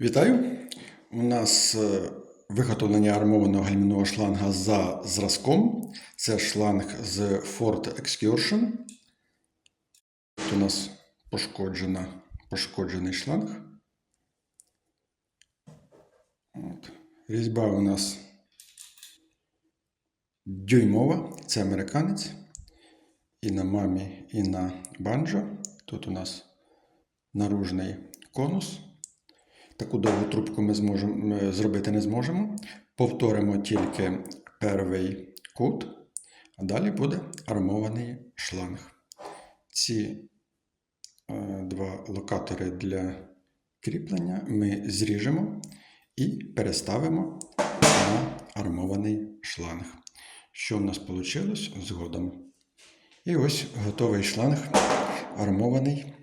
Вітаю! У нас е, виготовлення армованого гальмівного шланга за зразком. Це шланг з Ford Excursion. Тут у нас пошкоджена, пошкоджений шланг. От. Різьба у нас дюймова, це американець. І на мамі, і на банджо. Тут у нас наружний конус. Таку довгу трубку ми зможемо зробити не зможемо. Повторимо тільки перший кут, а далі буде армований шланг. Ці е, два локатори для кріплення ми зріжемо і переставимо на армований шланг. Що в нас вийшло згодом. І ось готовий шланг армований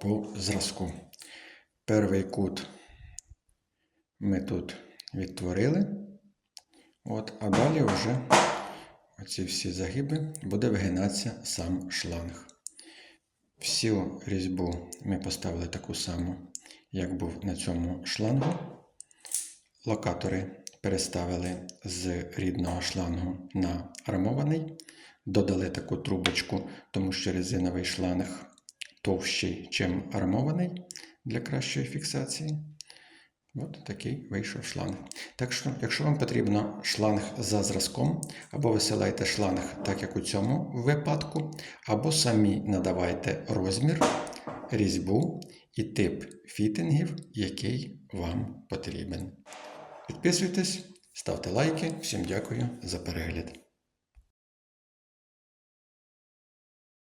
по зразку. Перший кут ми тут відтворили. От, а далі вже оці всі загиби буде вигинатися сам шланг. Всю різьбу ми поставили таку саму, як був на цьому шлангу. Локатори переставили з рідного шлангу на армований. Додали таку трубочку, тому що резиновий шланг товщий, чим армований для кращої фіксації. От такий вийшов шланг. Так що, якщо вам потрібно шланг за зразком, або висилайте шланг, так як у цьому випадку, або самі надавайте розмір, різьбу і тип фітингів, який вам потрібен. Підписуйтесь, ставте лайки. Всім дякую за перегляд.